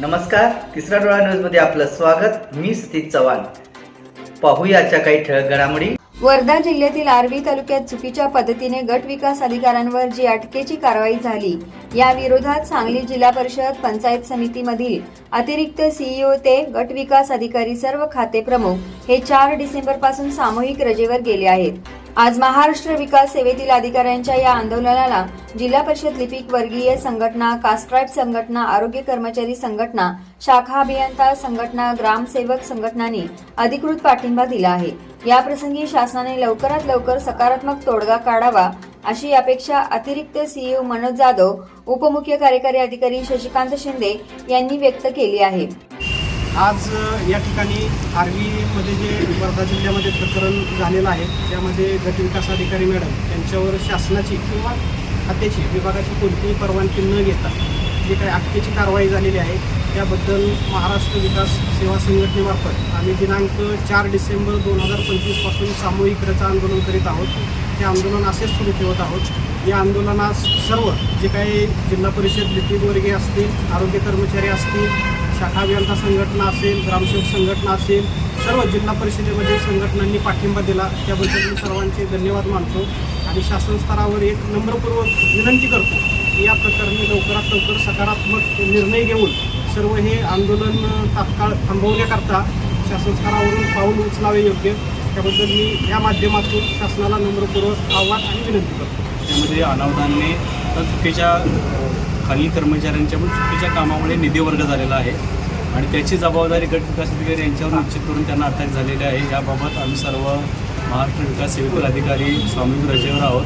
नमस्कार तिसरा डोळा न्यूजमध्ये आपलं स्वागत. मी सतीश चव्हाण. पाहूया काही ठळक घडामोडी. वर्धा जिल्ह्यातील आर्वी तालुक्यात चुकीच्या पद्धतीने गट विकास अधिकाऱ्यांवर जी अटकेची कारवाई झाली या विरोधात सांगली जिल्हा परिषद पंचायत समितीमधील अतिरिक्त सीईओ ते गट विकास अधिकारी सर्व खाते प्रमुख हे चार डिसेंबरपासून सामूहिक रजेवर गेले आहेत. आज महाराष्ट्र विकास सेवेतील अधिकाऱ्यांच्या या आंदोलनाला जिल्हा परिषद लिपिक वर्गीय संघटना कास्ट्राईब संघटना आरोग्य कर्मचारी संघटना शाखा अभियंता संघटना ग्रामसेवक संघटनांनी अधिकृत पाठिंबा दिला आहे. याप्रसंगी शासनाने लवकरात लवकर सकारात्मक तोडगा काढावा अशी अपेक्षा अतिरिक्त सीईओ मनोज जाधव उपमुख्य कार्यकारी अधिकारी शशिकांत शिंदे यांनी व्यक्त केली आहे. आज या ठिकाणी आर्वीमध्ये जे वर्धा जिल्ह्यामध्ये प्रकरण झालेलं आहे त्यामध्ये गटविकास अधिकारी मॅडम यांच्यावर शासनाची किंवा खात्याची विभागाची कोणतीही परवानगी न घेता जे काही अटकेची कारवाई झालेली आहे त्याबद्दल महाराष्ट्र विकास सेवा संघटनेमार्फत आम्ही दिनांक चार डिसेंबर दोन हजार पंचवीसपासून सामूहिक रचा आंदोलन करीत आहोत. ते आंदोलन असेच सुरू ठेवत आहोत. या आंदोलनास सर्व जे काही जिल्हा परिषद लिपिकवर्गीय असतील आरोग्य कर्मचारी असतील शाखा अभियंता संघटना असेल ग्रामसेवक संघटना असेल सर्व जिल्हा परिषदेमध्ये संघटनांनी पाठिंबा दिला. त्याबद्दल मी सर्वांचे धन्यवाद मानतो आणि शासन स्तरावर एक नम्रपूर्वक विनंती करतो की या प्रकरणी लवकरात लवकर सकारात्मक निर्णय घेऊन सर्व हे आंदोलन तात्काळ थांबवण्याकरता शासन स्तरावरून पाऊल उचलावे योग्य. त्याबद्दल मी या माध्यमातून शासनाला नम्रपूर्वक आव्हान आणि विनंती करतो. त्यामध्ये अनावधानने चुकीच्या खालील कर्मचाऱ्यांच्या पण चुकीच्या कामामुळे निधी वर्ग झालेला आहे. आणि त्याची जबाबदारी गट विकास अधिकारी यांच्यावर निश्चित करून त्यांना अटक झालेली आहे. याबाबत आम्ही सर्व महाराष्ट्र विकास सेवेतील अधिकारी स्वामी रजेवर आहोत.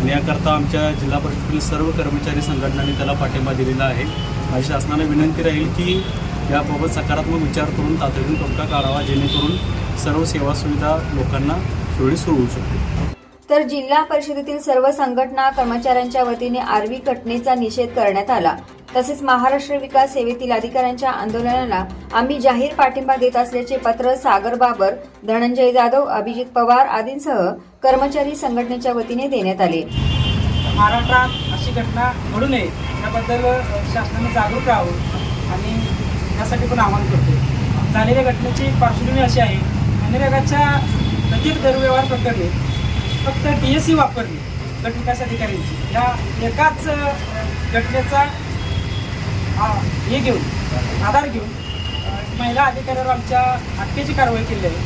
आणि याकरता आमच्या जिल्हा परिषदेतील सर्व कर्मचारी संघटनांनी त्याला पाठिंबा दिलेला आहे. माझी शासनाला विनंती राहील की याबाबत सकारात्मक विचार करून तातडीने तोडगा काढावा जेणेकरून सर्व सेवा सुविधा लोकांना सुरळीत सुरू होऊ शकतील. तर जिल्हा परिषदेतील सर्व संघटना कर्मचाऱ्यांच्या वतीने आर्वी घटनेचा निषेध करण्यात आला. तसेच महाराष्ट्र विकास सेवेतील अधिकाऱ्यांच्या आंदोलनाला आम्ही जाहीर पाठिंबा देत असल्याचे पत्र सागर बाबर धनंजय जाधव अभिजित पवार आदींसह कर्मचारी संघटनेच्या वतीने देण्यात आले. महाराष्ट्रात अशी घटना घडू नये याबद्दल शासनाने जागरूक राहावं आणि यासाठी पण आवाहन करतो झालेल्या घटनेची पार्श्वभूमी अशी आहे मनरेगाच्या लगेच दरव्यवहार प्रकरणी फक्त डी एस सी वापरली गटविकास अधिकाऱ्यांची. या एकाच घटनेचा हे घेऊन आधार घेऊन महिला अधिकाऱ्यावर आमच्या अटकेची कारवाई केली आहे.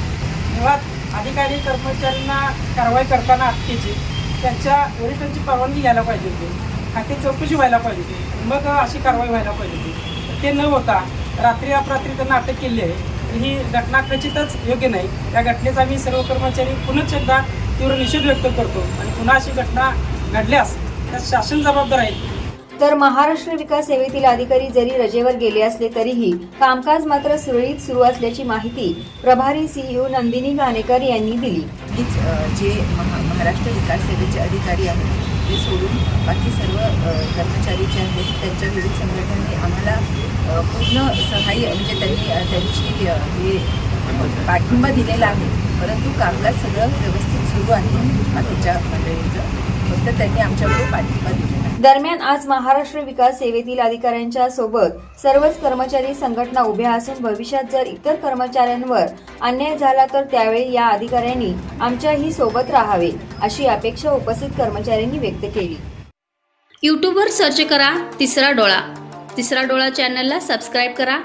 मुळात अधिकारी कर्मचाऱ्यांना कारवाई करताना अटकेची त्यांच्या वरिष्ठांची परवानगी घ्यायला पाहिजे होती. खाते चौकशी व्हायला पाहिजे होती. मग अशी कारवाई व्हायला पाहिजे होती. ते न होता रात्री अपरात्री त्यांना अटक केली आहे. तर ही घटना खचितच योग्य नाही. या घटनेचा आम्ही सर्व कर्मचारी पुनश्च एकदा तीव्र निषेध व्यक्त करतो आणि पुन्हा अशी घटना घडल्यास त्यात शासन जबाबदार आहे. तर महाराष्ट्र विकास सेवेतील अधिकारी जरी रजेवर गेले असले तरीही कामकाज मात्र सुरळीत सुरू असल्याची माहिती प्रभारी सीईओ नंदिनी घाणेकर यांनी दिली. जे महा महाराष्ट्र विकास सेवेचे अधिकारी आहेत ते सोडून बाकी सर्व कर्मचारी जे आहेत त्यांच्या विविध संघटनांनी आम्हाला पूर्ण सहाय्य म्हणजे त्यांनी त्यांची हे पाठिंबा दिलेला आहे. परंतु कामकाज सगळं व्यवस्थित सुरू आहे. बाकीच्या मंडळींचं. फक्त त्यांनी आमच्याकडे पाठिंबा दिलेला दरम्यान आज महाराष्ट्र विकास सेवेतील अधिकाऱ्यांच्या सोबत सर्वच कर्मचारी संघटना उभ्या असून भविष्यात जर इतर कर्मचाऱ्यांवर अन्याय झाला तर त्यावेळी या अधिकाऱ्यांनी आमच्याही सोबत राहावे अशी अपेक्षा उपस्थित कर्मचाऱ्यांनी व्यक्त केली. यूट्यूबवर सर्च करा तिसरा डोळा. तिसरा डोळा चॅनलला सबस्क्राईब करा.